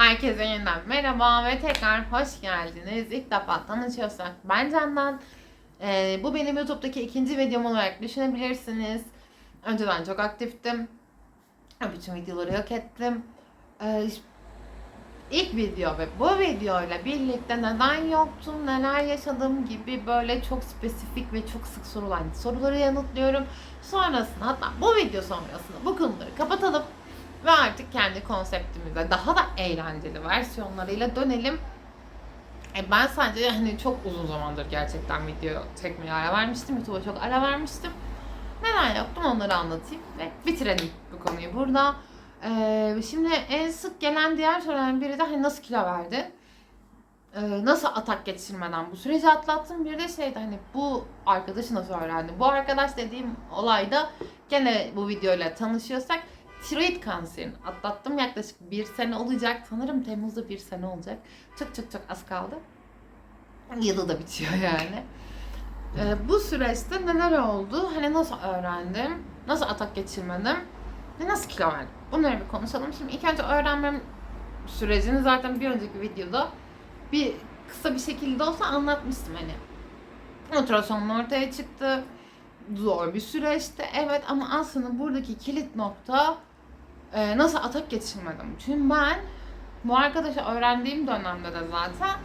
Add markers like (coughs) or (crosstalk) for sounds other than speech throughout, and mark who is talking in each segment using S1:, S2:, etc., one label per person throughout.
S1: Herkese yeniden merhaba ve tekrar hoş geldiniz. İlk defa tanışıyorsak ben Candan. Ee, bu benim YouTube'daki ikinci videom olarak düşünebilirsiniz. Önceden çok aktiftim. Bütün videoları yok ettim. Ee, ilk video ve bu videoyla birlikte neden yoktum, neler yaşadığım gibi böyle çok spesifik ve çok sık sorulan soruları yanıtlıyorum. Sonrasında hatta bu video sonrasında bu konuları kapatalım ve artık kendi konseptimize daha da eğlenceli versiyonlarıyla dönelim. E ben sadece hani çok uzun zamandır gerçekten video çekmeye ara vermiştim. YouTube'a çok ara vermiştim. Neden yaptım onları anlatayım ve bitirelim bu konuyu burada. Ee, şimdi en sık gelen diğer soruların biri de hani nasıl kilo verdin? Ee, nasıl atak geçirmeden bu süreci atlattın? Bir de şeydi hani bu arkadaşı nasıl öğrendin? Bu arkadaş dediğim olayda gene bu videoyla tanışıyorsak tiroid kanserini atlattım. Yaklaşık bir sene olacak. Sanırım Temmuz'da bir sene olacak. Çok çok çok az kaldı. Yılı da bitiyor (laughs) yani. Ee, bu süreçte neler oldu? Hani nasıl öğrendim? Nasıl atak geçirmedim? Ve nasıl kilo verdim? Bunları bir konuşalım. Şimdi ilk önce öğrenmem sürecini zaten bir önceki videoda bir kısa bir şekilde olsa anlatmıştım hani. Ultrasonla ortaya çıktı. Zor bir süreçti. Evet ama aslında buradaki kilit nokta e, nasıl atak geçirmedim. Çünkü ben bu arkadaşı öğrendiğim dönemde de zaten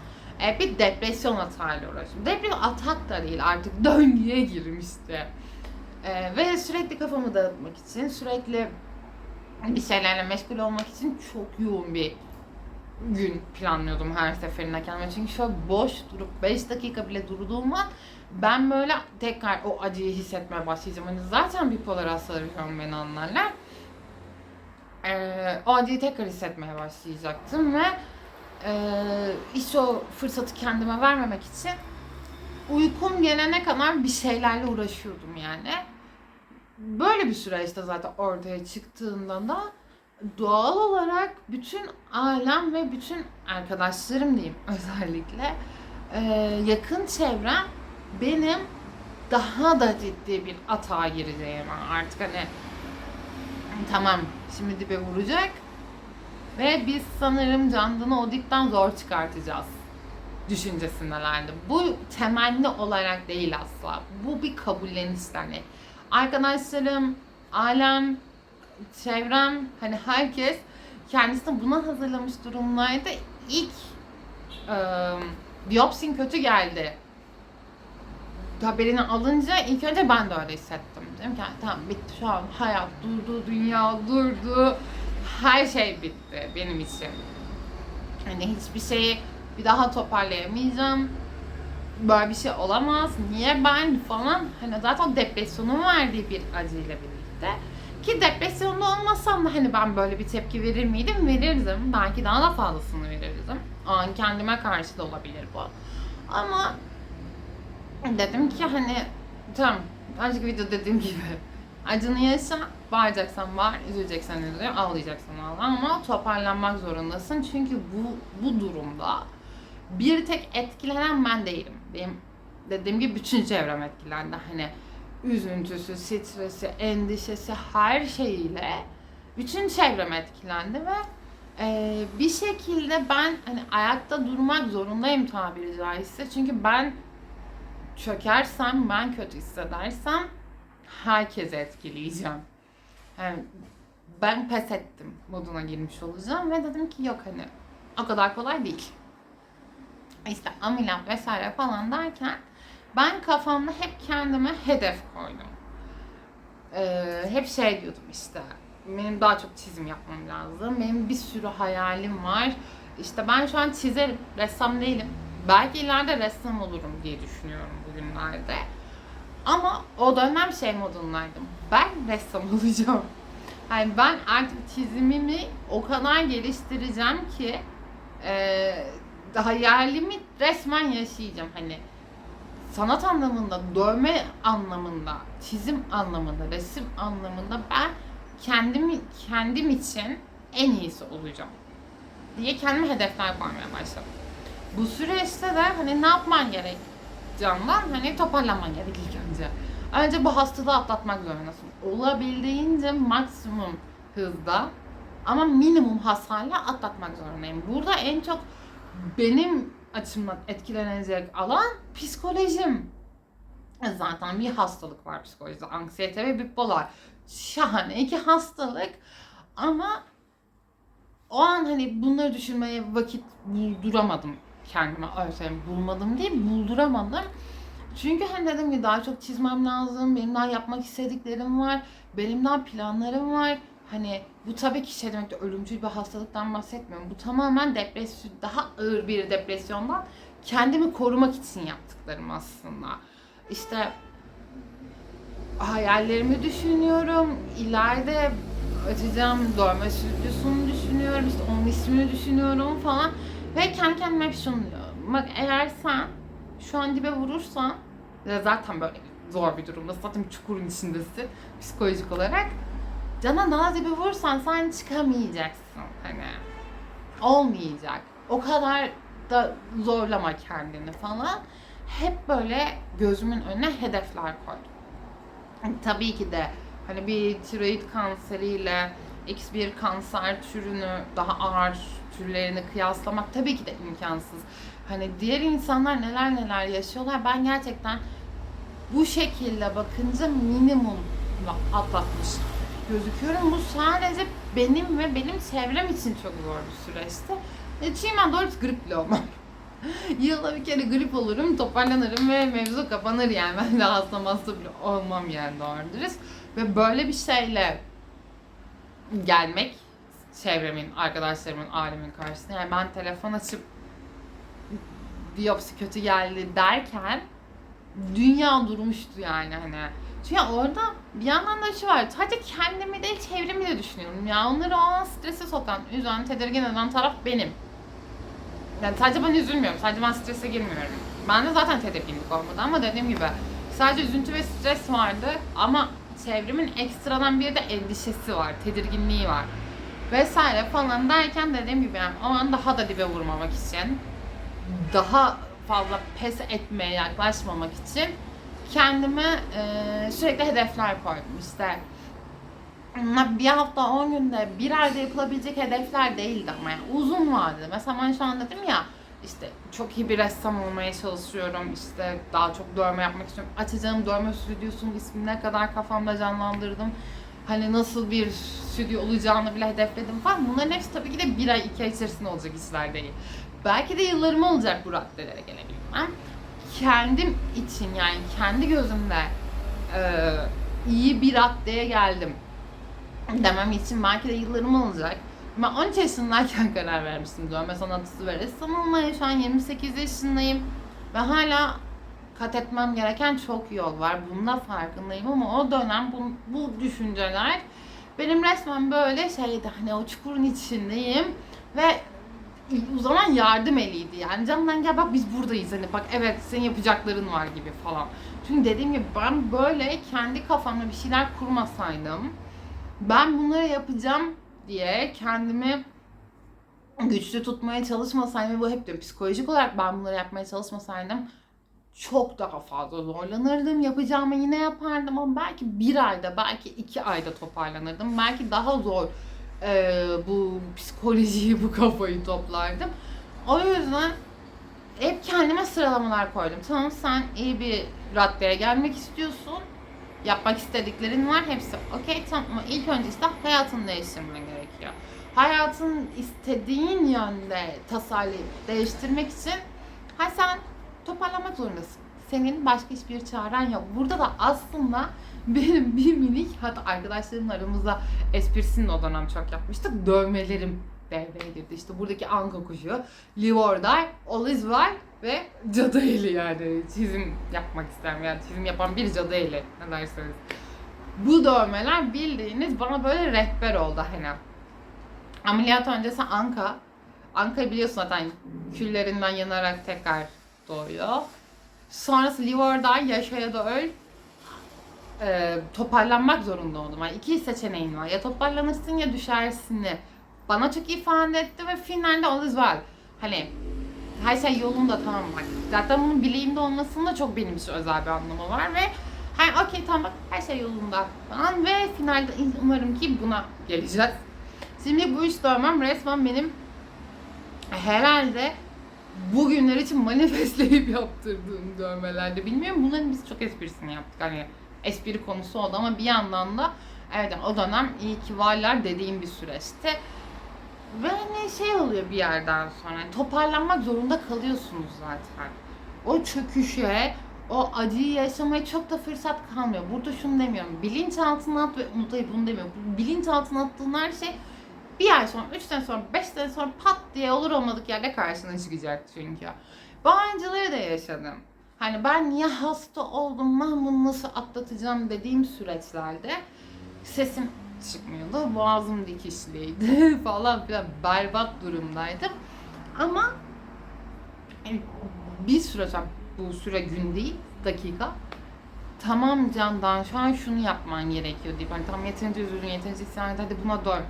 S1: e, bir depresyon atağıyla uğraştım. Depresyon atak da değil artık döngüye girmişti. E, ve sürekli kafamı dağıtmak için, sürekli bir şeylerle meşgul olmak için çok yoğun bir gün planlıyordum her seferinde kendime. Çünkü şöyle boş durup 5 dakika bile durduğum an ben böyle tekrar o acıyı hissetmeye başlayacağım. Hani zaten bipolar hastaları şu an beni anlarlar. Ee, o acıyı tekrar hissetmeye başlayacaktım ve e, hiç o fırsatı kendime vermemek için uykum gelene kadar bir şeylerle uğraşıyordum yani. Böyle bir süreçte zaten ortaya çıktığında da doğal olarak bütün ailem ve bütün arkadaşlarım diyeyim (laughs) özellikle e, yakın çevrem benim daha da ciddi bir atağa gireceğim artık hani tamam şimdi dibe vuracak ve biz sanırım Candan'ı o dipten zor çıkartacağız düşüncesindelerdi. Bu temenni olarak değil asla. Bu bir kabulleniş hani. Arkadaşlarım, ailem, çevrem hani herkes kendisini buna hazırlamış durumdaydı. İlk e, biyopsin kötü geldi haberini alınca ilk önce ben de öyle hissettim. Dedim ki tamam bitti şu an hayat durdu, dünya durdu. Her şey bitti benim için. Hani hiçbir şeyi bir daha toparlayamayacağım. Böyle bir şey olamaz. Niye ben falan. Hani zaten depresyonun verdiği bir acıyla birlikte. Ki depresyonda olmasam da hani ben böyle bir tepki verir miydim? Verirdim. Belki daha da fazlasını verirdim. An kendime karşı da olabilir bu. Ama dedim ki hani tamam önceki video dediğim gibi. Acını yaşa bağıracaksan bağır üzüleceksen üzül ağlayacaksan ağla ama toparlanmak zorundasın. Çünkü bu bu durumda bir tek etkilenen ben değilim. Benim dediğim gibi bütün çevrem etkilendi. Hani üzüntüsü, stresi, endişesi her şeyiyle bütün çevrem etkilendi ve e, bir şekilde ben hani ayakta durmak zorundayım tabiri caizse. Çünkü ben çökersem, ben kötü hissedersem herkese etkileyeceğim. Yani ben pes ettim moduna girmiş olacağım ve dedim ki yok hani o kadar kolay değil. İşte ameliyat vesaire falan derken ben kafamda hep kendime hedef koydum. Ee, hep şey diyordum işte benim daha çok çizim yapmam lazım. Benim bir sürü hayalim var. İşte ben şu an çizerim, ressam değilim. Belki ileride ressam olurum diye düşünüyorum bugünlerde. Ama o dönem şey modundaydım. Ben ressam (laughs) olacağım. Yani ben artık çizimimi o kadar geliştireceğim ki e, hayalimi resmen yaşayacağım. Hani sanat anlamında, dövme anlamında, çizim anlamında, resim anlamında ben kendim kendim için en iyisi olacağım diye kendime hedefler koymaya başladım. Bu süreçte de hani ne yapman gerek candan hani toparlanman gerek ilk önce. Önce bu hastalığı atlatmak zorundasın. Olabildiğince maksimum hızda Ama minimum hasarla atlatmak zorundayım. Burada en çok benim açımdan etkilenecek alan psikolojim. Zaten bir hastalık var psikolojide. Anksiyete ve bipolar. Şahane iki hastalık. Ama o an hani bunları düşünmeye vakit bulduramadım kendime. Söyleyeyim. Bulmadım değil, bulduramadım. Çünkü hani dedim ki daha çok çizmem lazım. Benim daha yapmak istediklerim var. Benim daha planlarım var. Hani bu tabii ki şey demek de ölümcül bir hastalıktan bahsetmiyorum. Bu tamamen depresyon, daha ağır bir depresyondan kendimi korumak için yaptıklarım aslında. İşte hayallerimi düşünüyorum. İleride açacağım dövme stüdyosunu düşünüyorum. İşte onun ismini düşünüyorum falan. Ve kendi kendime hep şunu diyorum. Bak eğer sen şu an dibe vurursan zaten böyle zor bir durumda. Zaten bir çukurun içindesin psikolojik olarak. Cana daha dibe vursan sen çıkamayacaksın. Hani olmayacak. O kadar da zorlama kendini falan. Hep böyle gözümün önüne hedefler koydum. Tabii ki de hani bir tiroid kanseriyle X bir kanser türünü daha ağır türlerini kıyaslamak tabii ki de imkansız. Hani diğer insanlar neler neler yaşıyorlar. Ben gerçekten bu şekilde bakınca minimumla atlatmış gözüküyorum. Bu sadece benim ve benim çevrem için çok zor bir süreçti. E, Çiğmen doğrusu griple olmam. (laughs) Yılda bir kere grip olurum, toparlanırım ve mevzu kapanır yani. Ben de hasta bile olmam yani doğru dürüst. Ve böyle bir şeyle gelmek çevremin, arkadaşlarımın, ailemin karşısına. Yani ben telefon açıp biyopsi kötü geldi derken dünya durmuştu yani hani. Çünkü orada bir yandan da şu var. Sadece kendimi değil çevremi de düşünüyorum. Ya onları o an strese sokan, üzen, tedirgin eden taraf benim. Yani sadece ben üzülmüyorum. Sadece ben strese girmiyorum. Ben de zaten tedirginlik olmadı ama dediğim gibi sadece üzüntü ve stres vardı ama çevremin ekstradan bir de endişesi var, tedirginliği var vesaire falan derken dediğim gibi yani o an daha da dibe vurmamak için daha fazla pes etmeye yaklaşmamak için kendime e, sürekli hedefler koydum işte bir hafta 10 günde bir ayda yapılabilecek hedefler değildi ama yani uzun vadede. Mesela ben şu an dedim ya işte çok iyi bir ressam olmaya çalışıyorum. İşte daha çok dövme yapmak istiyorum. Açacağım dövme stüdyosunun ismini ne kadar kafamda canlandırdım. Hani nasıl bir stüdyo olacağını bile hedefledim falan. Bunların hepsi tabii ki de bir ay iki ay içerisinde olacak işler değil. Belki de yıllarımı alacak bu raddelere gelebilmem. Kendim için yani kendi gözümde e, iyi bir raddeye geldim demem için belki de yıllarımı alacak. Ben 13 yaşındayken karar vermiştim dövme sanatçısı ve ressam olmaya. Şu an 28 yaşındayım. Ve hala kat etmem gereken çok yol var. Bunun da farkındayım ama o dönem bu, bu düşünceler benim resmen böyle şeydi hani o çukurun içindeyim ve o zaman yardım eliydi yani canından gel bak biz buradayız hani bak evet senin yapacakların var gibi falan. Çünkü dediğim gibi ben böyle kendi kafamda bir şeyler kurmasaydım ben bunları yapacağım diye kendimi güçlü tutmaya çalışmasaydım ve bu hep diyorum psikolojik olarak ben bunları yapmaya çalışmasaydım çok daha fazla zorlanırdım. Yapacağımı yine yapardım ama belki bir ayda, belki iki ayda toparlanırdım. Belki daha zor e, bu psikolojiyi, bu kafayı toplardım. O yüzden hep kendime sıralamalar koydum. Tamam sen iyi bir raddeye gelmek istiyorsun yapmak istediklerin var hepsi okey tamam ama ilk önce işte hayatını değiştirmen gerekiyor. Hayatın istediğin yönde tasarlayıp değiştirmek için ha sen toparlamak zorundasın. Senin başka hiçbir çaren yok. Burada da aslında benim bir minik hatta arkadaşlarımla aramızda esprisini o dönem çok yapmıştık. Dövmelerim devreye girdi. İşte buradaki anka kuşu, live or die, all is well ve cadı eli yani. Çizim yapmak isterim yani çizim yapan bir cadı eli ne derseniz. Bu dövmeler bildiğiniz bana böyle rehber oldu hani. Ameliyat öncesi anka. Anka'yı biliyorsun zaten küllerinden yanarak tekrar doğuyor. Sonrası live or die, yaşa ya da öl e, toparlanmak zorunda oldum. Yani iki seçeneğin var. Ya toparlanırsın ya düşersini bana çok ifade etti ve finalde all is well. Hani her şey yolunda tamam bak. Zaten bunun bileğimde olmasının da çok benim için özel bir anlamı var ve hani okey tamam bak her şey yolunda falan ve finalde umarım ki buna geleceğiz. Şimdi bu iş dövmem resmen benim herhalde bugünler için manifestleyip (laughs) yaptırdığım dövmelerdi. Bilmiyorum bunların biz çok esprisini yaptık. Hani espri konusu oldu ama bir yandan da evet o dönem iyi ki varlar dediğim bir süreçti. Ve hani şey oluyor bir yerden sonra hani toparlanmak zorunda kalıyorsunuz zaten. O çöküşe, o acıyı yaşamaya çok da fırsat kalmıyor. Burada şunu demiyorum. Bilinçaltına at ve unutayım bunu demiyorum. Bilinçaltına attığın her şey bir ay sonra, üç sene sonra, beş sene sonra pat diye olur olmadık yerde karşına çıkacak çünkü. Önceleri de yaşadım. Hani ben niye hasta oldum, ben bunu nasıl atlatacağım dediğim süreçlerde sesim çıkmıyordu. Boğazım dikişliydi (laughs) falan filan berbat durumdaydım. Ama bir süre bu süre gün değil, dakika. Tamam Candan şu an şunu yapman gerekiyor deyip hani tam yeterince üzüldün, yeterince isyan et, hadi buna dön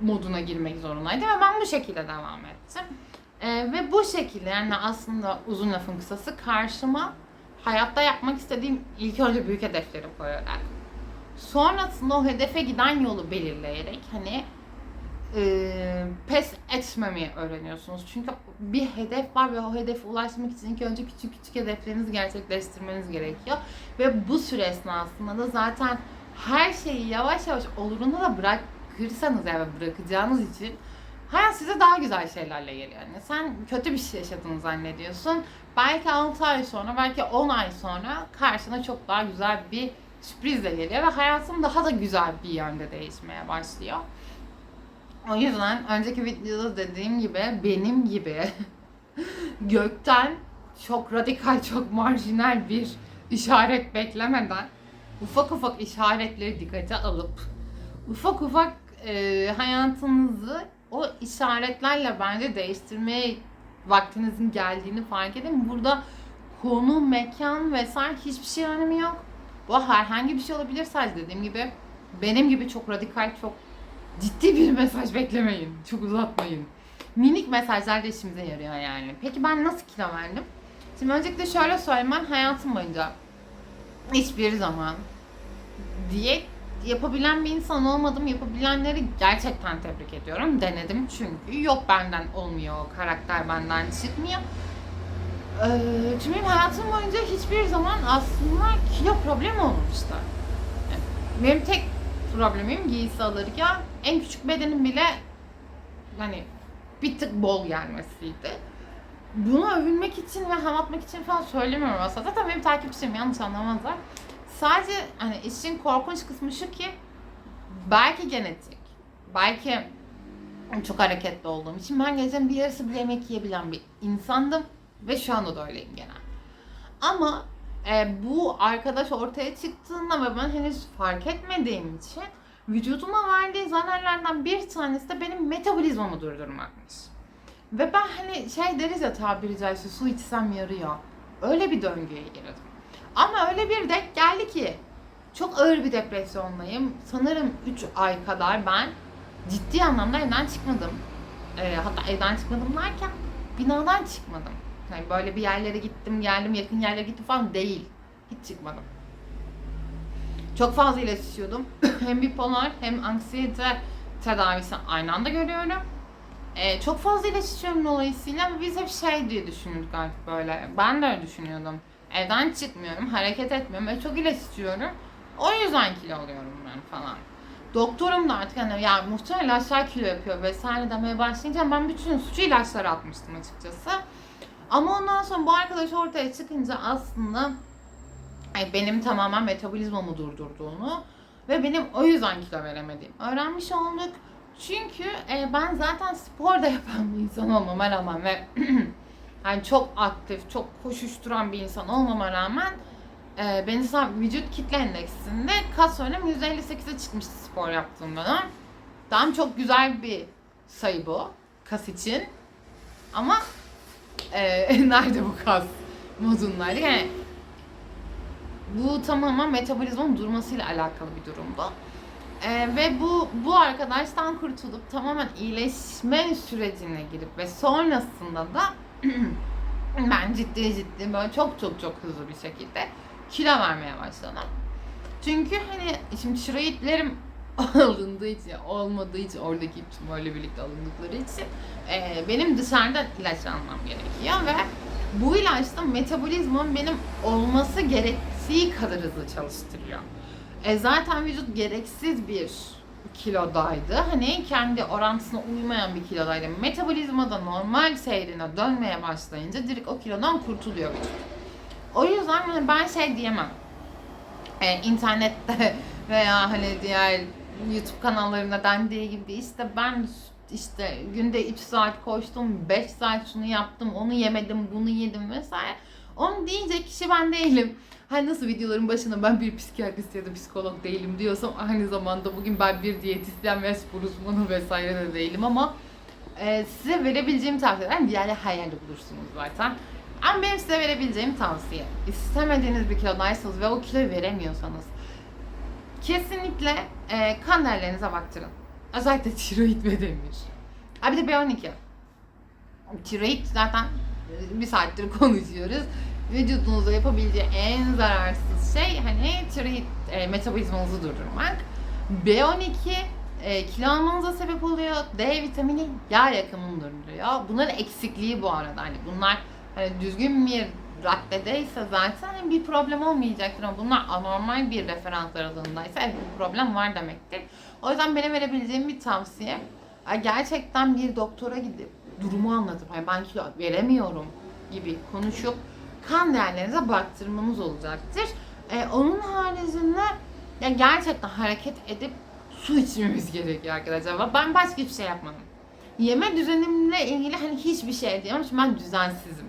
S1: moduna girmek zorundaydı ve ben bu şekilde devam ettim. Ee, ve bu şekilde yani aslında uzun lafın kısası karşıma hayatta yapmak istediğim ilk önce büyük hedefleri koyarak sonrasında o hedefe giden yolu belirleyerek hani e, pes etmemeyi öğreniyorsunuz. Çünkü bir hedef var ve o hedefe ulaşmak için ilk önce küçük küçük hedeflerinizi gerçekleştirmeniz gerekiyor. Ve bu süre esnasında da zaten her şeyi yavaş yavaş oluruna da bırakırsanız yani bırakacağınız için hayat size daha güzel şeylerle geliyor. Yani sen kötü bir şey yaşadığını zannediyorsun. Belki 6 ay sonra, belki 10 ay sonra karşına çok daha güzel bir sürprizle geliyor ve hayatın daha da güzel bir yönde değişmeye başlıyor. O yüzden önceki videoda dediğim gibi benim gibi (laughs) gökten çok radikal, çok marjinal bir işaret beklemeden ufak ufak işaretleri dikkate alıp ufak ufak e, hayatınızı o işaretlerle bence değiştirmeye vaktinizin geldiğini fark edin. Burada konu, mekan vesaire hiçbir şey önemi yok. Bu herhangi bir şey olabilir sadece dediğim gibi benim gibi çok radikal, çok ciddi bir mesaj beklemeyin. Çok uzatmayın. Minik mesajlar da işimize yarıyor yani. Peki ben nasıl kilo verdim? Şimdi öncelikle şöyle söyleyeyim ben hayatım boyunca hiçbir zaman diyet yapabilen bir insan olmadım. Yapabilenleri gerçekten tebrik ediyorum. Denedim çünkü yok benden olmuyor, karakter benden çıkmıyor. Ee, çünkü benim hayatım boyunca hiçbir zaman aslında kilo problemi olmamıştı. Yani benim tek problemim giysi alırken en küçük bedenim bile hani bir tık bol gelmesiydi. Bunu övünmek için ve hava atmak için falan söylemiyorum aslında. Zaten benim takipçilerim yanlış anlamazlar. Sadece hani işin korkunç kısmı şu ki belki genetik, belki çok hareketli olduğum için ben gecenin bir yarısı bile yemek yiyebilen bir insandım ve şu anda da öyleyim genel. Ama e, bu arkadaş ortaya çıktığında ve ben henüz fark etmediğim için vücuduma verdiği zararlardan bir tanesi de benim metabolizmamı durdurmakmış. Ve ben hani şey deriz ya tabiri caizse su içsem yarıyor. Öyle bir döngüye girdim. Ama öyle bir denk geldi ki çok ağır bir depresyondayım. Sanırım 3 ay kadar ben ciddi anlamda evden çıkmadım. Ee, hatta evden çıkmadım derken binadan çıkmadım. Yani böyle bir yerlere gittim geldim yakın yerlere gittim falan değil. Hiç çıkmadım. Çok fazla iletişiyordum. (coughs) hem bipolar hem anksiyete tedavisi aynı anda görüyorum. Ee, çok fazla iletişiyorum dolayısıyla biz hep şey diye düşünüyorduk artık böyle. Ben de öyle düşünüyordum. Evden çıkmıyorum, hareket etmiyorum ve çok ilaç içiyorum. O yüzden kilo alıyorum ben falan. Doktorum da artık hani ya muhtemelen ilaçlar kilo yapıyor vesaire demeye başlayınca ben bütün suçu ilaçlara atmıştım açıkçası. Ama ondan sonra bu arkadaş ortaya çıkınca aslında benim tamamen metabolizmamı durdurduğunu ve benim o yüzden kilo veremediğim öğrenmiş olduk. Çünkü e, ben zaten spor da yapan bir insan olmama rağmen ve (clears throat) yani çok aktif, çok koşuşturan bir insan olmama rağmen e, sadece vücut kitle endeksinde kas oranım %58'e çıkmıştı spor yaptığım dönem. Tamam çok güzel bir sayı bu kas için. Ama e, (laughs) nerede bu kas modundaydı. Yani bu tamamen metabolizmanın durmasıyla alakalı bir durumdu. Ee, ve bu bu arkadaştan kurtulup tamamen iyileşme sürecine girip ve sonrasında da (clears throat) ben ciddi ciddi böyle çok çok çok hızlı bir şekilde kilo vermeye başladım. Çünkü hani şimdi tiroidlerim (laughs) alındığı için, olmadığı için, oradaki tümörle birlikte alındıkları için e, benim dışarıdan ilaç almam gerekiyor ve bu ilaçta metabolizmam benim olması gerektiği kadar hızlı çalıştırıyor. E, zaten vücut gereksiz bir kilodaydı. Hani kendi orantısına uymayan bir kilodaydı. Metabolizma da normal seyrine dönmeye başlayınca direkt o kilodan kurtuluyor. O yüzden hani ben şey diyemem. E, internette (laughs) veya hani diğer YouTube kanallarında dendiği gibi işte ben işte günde 3 saat koştum, 5 saat şunu yaptım, onu yemedim, bunu yedim vesaire. Onu diyecek kişi ben değilim. Hani nasıl videoların başında ben bir psikiyatrist ya da psikolog değilim diyorsam aynı zamanda bugün ben bir diyetisyen ve spor uzmanı vesaire de değilim ama e, size verebileceğim tavsiyeler diğer her bulursunuz zaten. Ama benim size verebileceğim tavsiye istemediğiniz bir kilodaysanız ve o kiloyu veremiyorsanız kesinlikle e, kan değerlerinize baktırın. Özellikle tiroid ve demir. Ha bir de B12. Tiroid zaten e, bir saattir (laughs) konuşuyoruz. Vücudunuzda yapabileceği en zararsız şey hani tiroid e, metabolizmanızı durdurmak. B12 e, kilo almanıza sebep oluyor. D vitamini yağ yakımını durduruyor. Bunların eksikliği bu arada. Hani bunlar hani düzgün bir raddedeyse zaten bir problem olmayacaktır ama bunlar anormal bir referans aralığındaysa evet bir problem var demektir. O yüzden benim verebileceğim bir tavsiye gerçekten bir doktora gidip durumu anlatıp hani ben kilo veremiyorum gibi konuşup kan değerlerinize baktırmanız olacaktır. E, onun haricinde ya gerçekten hareket edip su içmemiz gerekiyor arkadaşlar. Ben başka hiçbir şey yapmadım. Yeme düzenimle ilgili hani hiçbir şey diyemem çünkü ben düzensizim.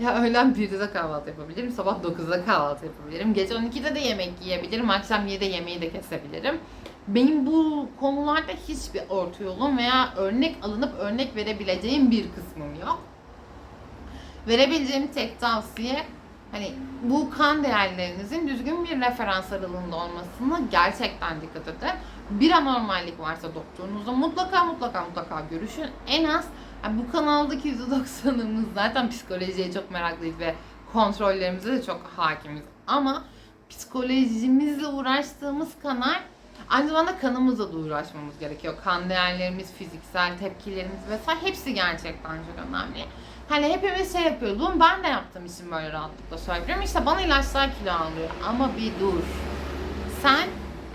S1: Ya öğlen 1'de kahvaltı yapabilirim, sabah 9'da kahvaltı yapabilirim, gece 12'de de yemek yiyebilirim, akşam 7'de yemeği de kesebilirim. Benim bu konularda hiçbir orta yolum veya örnek alınıp örnek verebileceğim bir kısmım yok. Verebileceğim tek tavsiye hani bu kan değerlerinizin düzgün bir referans aralığında olmasını gerçekten dikkat edin. Bir anormallik varsa doktorunuza mutlaka mutlaka mutlaka görüşün. En az yani bu kanaldaki %90'ımız zaten psikolojiye çok meraklıyız ve kontrollerimize de çok hakimiz. Ama psikolojimizle uğraştığımız kanal aynı zamanda kanımızla da uğraşmamız gerekiyor. Kan değerlerimiz, fiziksel tepkilerimiz vesaire hepsi gerçekten çok önemli. Hani hepimiz şey yapıyoruz. Ben de yaptığım için böyle rahatlıkla söylüyorum. İşte bana ilaçlar kilo alıyor. Ama bir dur. Sen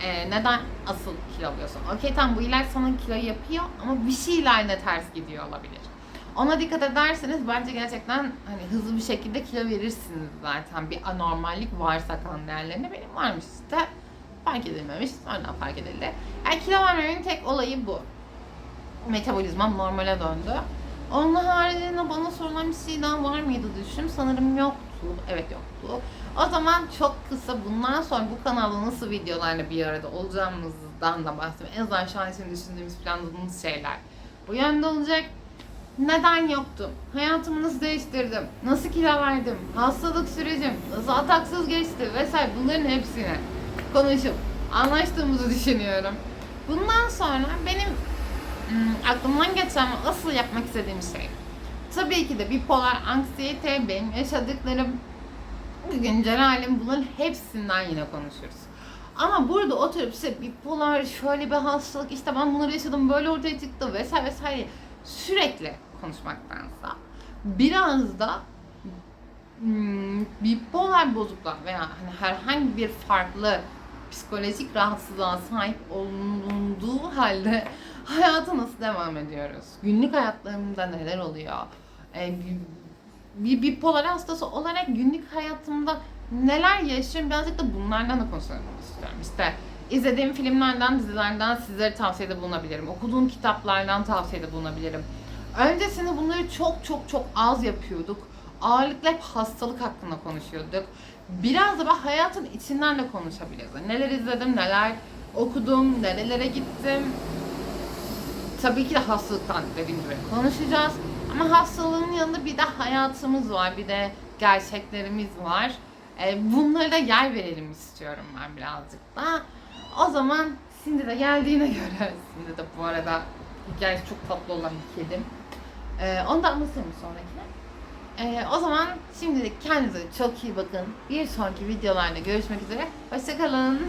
S1: e, neden asıl kilo alıyorsun? Okey tamam bu ilaç sana kilo yapıyor ama bir şeylerle ters gidiyor olabilir. Ona dikkat ederseniz bence gerçekten hani hızlı bir şekilde kilo verirsiniz zaten. Bir anormallik varsa kan değerlerinde benim varmış işte. Fark edilmemiş, sonradan fark edildi. Yani kilo vermemin tek olayı bu. Metabolizmam normale döndü. Onun haricinde bana sorulan bir şey daha var mıydı düşün. Sanırım yoktu. Evet yoktu. O zaman çok kısa bundan sonra bu kanalda nasıl videolarla bir arada olacağımızdan da bahsedeyim. En azından şu an için düşündüğümüz, planladığımız şeyler bu yönde olacak. Neden yoktum? Hayatımı nasıl değiştirdim? Nasıl kilo verdim? Hastalık sürecim nasıl ataksız geçti? Vesaire bunların hepsini konuşup anlaştığımızı düşünüyorum. Bundan sonra benim ım, aklımdan geçen asıl yapmak istediğim şey tabii ki de bipolar anksiyete, benim yaşadıklarım, güncel halim bunların hepsinden yine konuşuruz. Ama burada oturup işte bipolar şöyle bir hastalık işte ben bunları yaşadım böyle ortaya çıktı vesaire vesaire sürekli konuşmaktansa biraz da hmm, bipolar bozukluk veya hani herhangi bir farklı psikolojik rahatsızlığa sahip olunduğu halde hayata nasıl devam ediyoruz? Günlük hayatlarımızda neler oluyor? Ee, bir, bipolar hastası olarak günlük hayatımda neler yaşıyorum birazcık da bunlardan da konuşmak istiyorum. İşte izlediğim filmlerden, dizilerden sizlere tavsiyede bulunabilirim. Okuduğum kitaplardan tavsiyede bulunabilirim. Öncesinde bunları çok çok çok az yapıyorduk. Ağırlıkla hep hastalık hakkında konuşuyorduk. Biraz da ben hayatın içinden de konuşabiliriz. Neler izledim, neler okudum, nerelere gittim. Tabii ki de hastalıktan dediğim gibi konuşacağız. Ama hastalığın yanında bir de hayatımız var, bir de gerçeklerimiz var. E, bunlara da yer verelim istiyorum ben birazcık da. O zaman Cindy de geldiğine göre, Cindy de bu arada hikayesi çok tatlı olan bir kedim. E, onu da anlatırım sonrakine. E, o zaman şimdilik kendinize çok iyi bakın. Bir sonraki videolarda görüşmek üzere. Hoşçakalın.